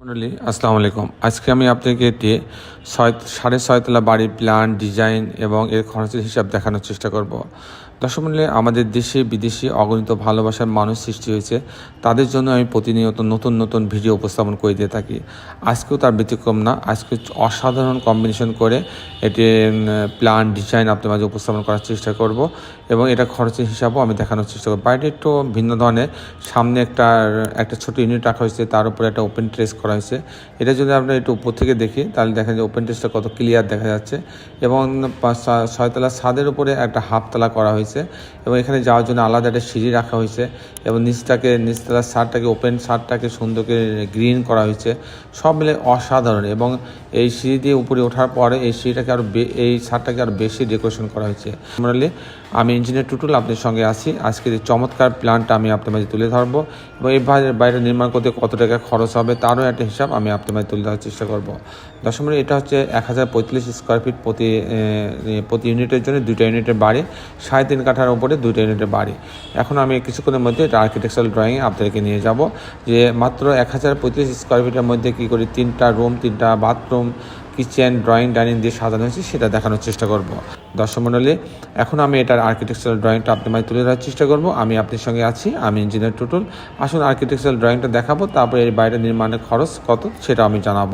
মন্ডলী আসসালামু আলাইকুম আজকে আমি আপনাকে একটি ছয় সাড়ে ছয়তলা বাড়ির প্ল্যান ডিজাইন এবং এর খরচের হিসাব দেখানোর চেষ্টা করব। দর্শক আমাদের দেশে বিদেশে অগণিত ভালোবাসার মানুষ সৃষ্টি হয়েছে। তাদের জন্য আমি প্রতিনিয়ত নতুন নতুন ভিডিও উপস্থাপন করে দিয়ে থাকি। আজকেও তার ব্যতিক্রম না, আজকে অসাধারণ কম্বিনেশন করে এটি প্ল্যান ডিজাইন আপনার মাঝে উপস্থাপন করার চেষ্টা করব এবং এটা খরচের হিসাবও আমি দেখানোর চেষ্টা করব। বাইরে একটু ভিন্ন ধরনের, সামনে একটা একটা ছোট ইউনিট রাখা হয়েছে, তার উপরে একটা ওপেন ট্রেস করা হয়েছে। এটা যদি আমরা একটু উপর থেকে দেখি, তাহলে দেখা যায় ওপেন ট্রেসটা কত ক্লিয়ার দেখা যাচ্ছে। এবং ছয়তলা ছাদের উপরে একটা হাফতলা করা হয়েছে। এবং এখানে যাওয়ার জন্য আলাদা একটা সিঁড়ি রাখা হয়েছে এবং নিচটাকে, নিচতলার সারটাকে ওপেন সারটাকে সুন্দর করে গ্রিন করা হয়েছে। সব মিলে অসাধারণ এবং এই সিঁড়ি দিয়ে উপরে ওঠার পরে এই সিঁড়িটাকে আরও এই সারটাকে আরও বেশি ডেকোরেশন করা হয়েছে। নর্মালি আমি ইঞ্জিনিয়ার টুটুল আপনার সঙ্গে আসি আজকের এই চমৎকার প্ল্যানটা আমি আপনার মাঝে তুলে ধরবো এবং এই বাইরে নির্মাণ করতে কত টাকা খরচ হবে তারও একটা হিসাব আমি আপনার মাঝে তুলে ধরার চেষ্টা করব। দশমী এটা হচ্ছে এক হাজার পঁয়তাল্লিশ স্কোয়ার ফিট প্রতি প্রতি ইউনিটের জন্য দুইটা ইউনিটের বাড়ি। সাড়ে কাঠার উপরে দুইটা ইউনিটের বাড়ি। এখন আমি কিছুক্ষণের মধ্যে এটা আর্কিটেকচারাল ড্রয়িংয়ে আপনাদেরকে নিয়ে যাব, যে মাত্র এক হাজার পঁয়ত্রিশ স্কোয়ার ফিটের মধ্যে কী করে তিনটা রুম তিনটা বাথরুম কিচেন ড্রয়িং ডাইনিং দিয়ে সাজানো হয়েছে সেটা দেখানোর চেষ্টা করব। দর্শক মণ্ডলী, এখন আমি এটার আর্কিটেকচারাল ড্রয়িংটা আপনার মাঝে তুলে ধরার চেষ্টা করব। আমি আপনার সঙ্গে আছি, আমি ইঞ্জিনিয়ার টুটুল। আসুন আর্কিটেকচারাল ড্রয়িংটা দেখাবো, তারপরে এই বাইরের নির্মাণের খরচ কত সেটা আমি জানাব।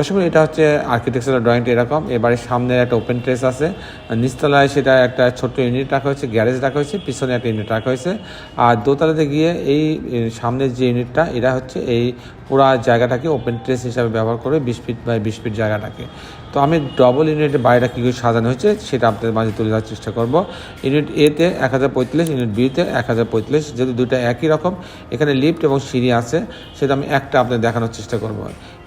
দর্শক, এটা হচ্ছে আর্কিটেকচারাল ড্রয়িংটা এরকম। এবারে সামনে একটা ওপেন ট্রেস আছে। নিচতলায় সেটা একটা ছোট্ট ইউনিট রাখা হয়েছে গ্যারেজ রাখা হয়েছে, পিছনে একটা ইউনিট রাখা হয়েছে। আর দোতলাতে গিয়ে এই সামনের যে ইউনিটটা এটা হচ্ছে এই পুরা জায়গাটাকে ওপেন ট্রেস হিসাবে ব্যবহার করে বিশ ফিট বাই বিশ ফিট জায়গাটাকে। তো আমি ডবল ইউনিটের বাইরে কী করে সাজানো হয়েছে সেটা আপনাদের মাঝে তুলে ধরার চেষ্টা করব। ইউনিট এতে এক হাজার পঁয়ত্রিশ ইউনিট বিতে এক হাজার পঁয়ত্রিশ যেহেতু দুটো একই রকম, এখানে লিফট এবং সিঁড়ি আছে, সেটা আমি একটা আপনাদের দেখানোর চেষ্টা করব।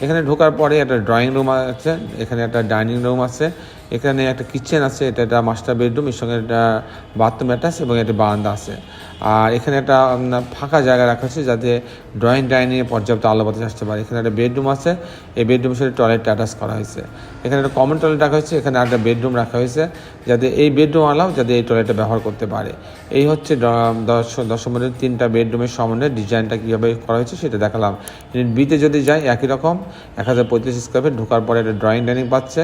এখানে ঢোকার পরে একটা ড্রয়িং রুম আছে, এখানে একটা ডাইনিং রুম আছে এখানে একটা কিচেন আছে, এটা একটা মাস্টার বেডরুম এর সঙ্গে একটা বাথরুম অ্যাটাচ এবং একটা বারান্দা আছে। আর এখানে একটা ফাঁকা জায়গা রাখা হয়েছে যাতে ড্রয়িং ডাইনিংয়ে পর্যাপ্ত আলো বাতাস আসতে পারে। এখানে একটা বেডরুম আছে, এই বেডরুমের সাথে টয়লেট অ্যাটাচ করা হয়েছে। এখানে একটা কমন টয়লেট রাখা হয়েছে, এখানে একটা বেডরুম রাখা হয়েছে, যাতে এই বেডরুম আলাও যাতে এই টয়লেটটা ব্যবহার করতে পারে। এই হচ্ছে দশ দশমের তিনটা বেডরুমের সমন্বয়ে ডিজাইনটা কীভাবে করা হয়েছে সেটা দেখালাম। ইউনিট বিতে যদি যাই, একই রকম, এক হাজার পঁয়ত্রিশ স্কোয়ার ফিট ঢোকার পরে একটা ড্রয়িং ডাইনিং পাচ্ছে।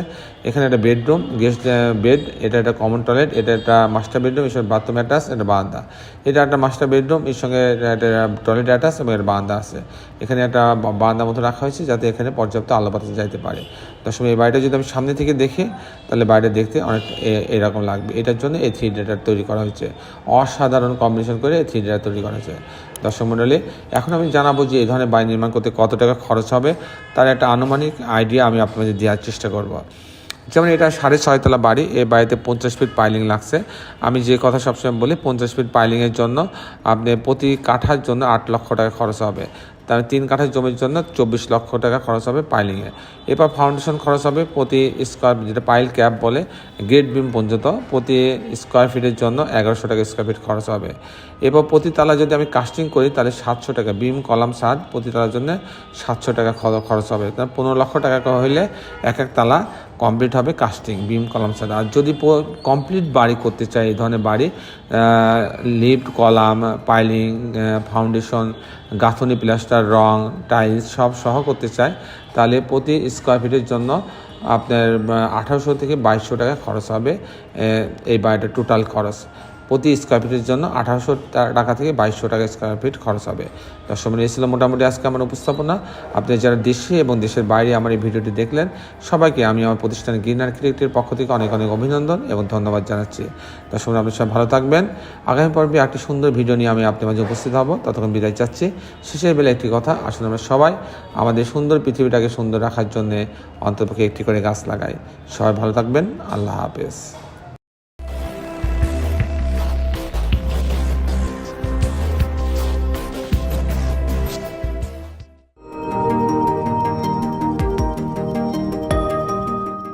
এখানে একটা বেডরুম গেস্ট বেড, এটা একটা কমন টয়লেট এটা একটা মাস্টার বেডরুম এর সঙ্গে বাথরুম অ্যাটাচ এটা বারান্দা। এটা একটা মাস্টার বেডরুম এর সঙ্গে একটা টয়লেট অ্যাটাচ এবং এর বারান্দা আছে। এখানে একটা বারান্দার মতো রাখা হয়েছে যাতে এখানে পর্যাপ্ত আলো বাতাস যাইতে পারে। দশম এই বাড়িটা যদি আমি সামনে থেকে দেখি, তাহলে বাড়িটা দেখতে অনেক এরকম লাগবে। এটার জন্য এই থ্রি ডেটার তৈরি করা হয়েছে। অসাধারণ কম্বিনেশন করে এই থ্রি ডেটার তৈরি করা হয়েছে। দর্শক মণ্ডলী, এখন আমি জানাব যে এই ধরনের বাড়ি নির্মাণ করতে কত টাকা খরচ হবে, তার একটা আনুমানিক আইডিয়া আমি আপনাদের দেওয়ার চেষ্টা করব। যেমন এটা সাড়ে ছয়তলা বাড়ি এই বাড়িতে পঞ্চাশ ফিট পাইলিং লাগছে। আমি যে কথা সবসময় বলি, পঞ্চাশ ফিট পাইলিংয়ের জন্য আপনি প্রতি কাঠার জন্য আট লক্ষ টাকা খরচ হবে। তার তিন কাঠা জমির জন্য চব্বিশ লক্ষ টাকা খরচ হবে পাইলিংয়ে এরপর ফাউন্ডেশন খরচ হবে প্রতি স্কোয়ার যেটা পাইল ক্যাপ বলে গ্রেড বিম পর্যন্ত প্রতি স্কোয়ার ফিটের জন্য এগারোশো টাকা স্কোয়ার ফিট খরচ হবে। এরপর প্রতি তালা যদি আমি কাস্টিং করি, তাহলে সাতশো টাকা বিম কলাম সাদ প্রতি তালার জন্য সাতশো টাকা খরচ হবে। তার পনেরো লক্ষ টাকা হইলে এক এক তালা কমপ্লিট হবে কাস্টিং বিম কলাম সাদ আর যদি কমপ্লিট বাড়ি করতে চাই, এই ধরনের বাড়ি লিফট কলাম পাইলিং ফাউন্ডেশন গাঁথনি, প্লাস্টার, রং, টাইলস সব সহ করতে চায়, তাহলে প্রতি স্কোয়ার ফিটের জন্য আপনার আঠারোশো থেকে বাইশশো টাকা খরচ হবে এই বাড়িটার টোটাল খরচ। প্রতি স্কোয়ার ফিটের জন্য আঠারোশো টাকা থেকে বাইশশো টাকা স্কোয়ার ফিট খরচ হবে। দর্শক মানে এই ছিল মোটামুটি আজকে আমার উপস্থাপনা। আপনি যারা দেশে এবং দেশের বাইরে আমার এই ভিডিওটি দেখলেন, সবাইকে আমি আমার প্রতিষ্ঠান গ্রিন আর্কিটেক্টের পক্ষ থেকে অনেক অনেক অভিনন্দন এবং ধন্যবাদ জানাচ্ছি। দর্শক আপনি সব ভালো থাকবেন। আগামী পর্বে একটি সুন্দর ভিডিও নিয়ে আমি আপনার মাঝে উপস্থিত হব। ততক্ষণ বিদায় চাচ্ছি। শেষের বেলা একটি কথা আসলে আমরা সবাই আমাদের সুন্দর পৃথিবীটাকে সুন্দর রাখার জন্য অন্তপক্ষে একটি করে গাছ লাগাই। সবাই ভালো থাকবেন। আল্লাহ হাফেজ।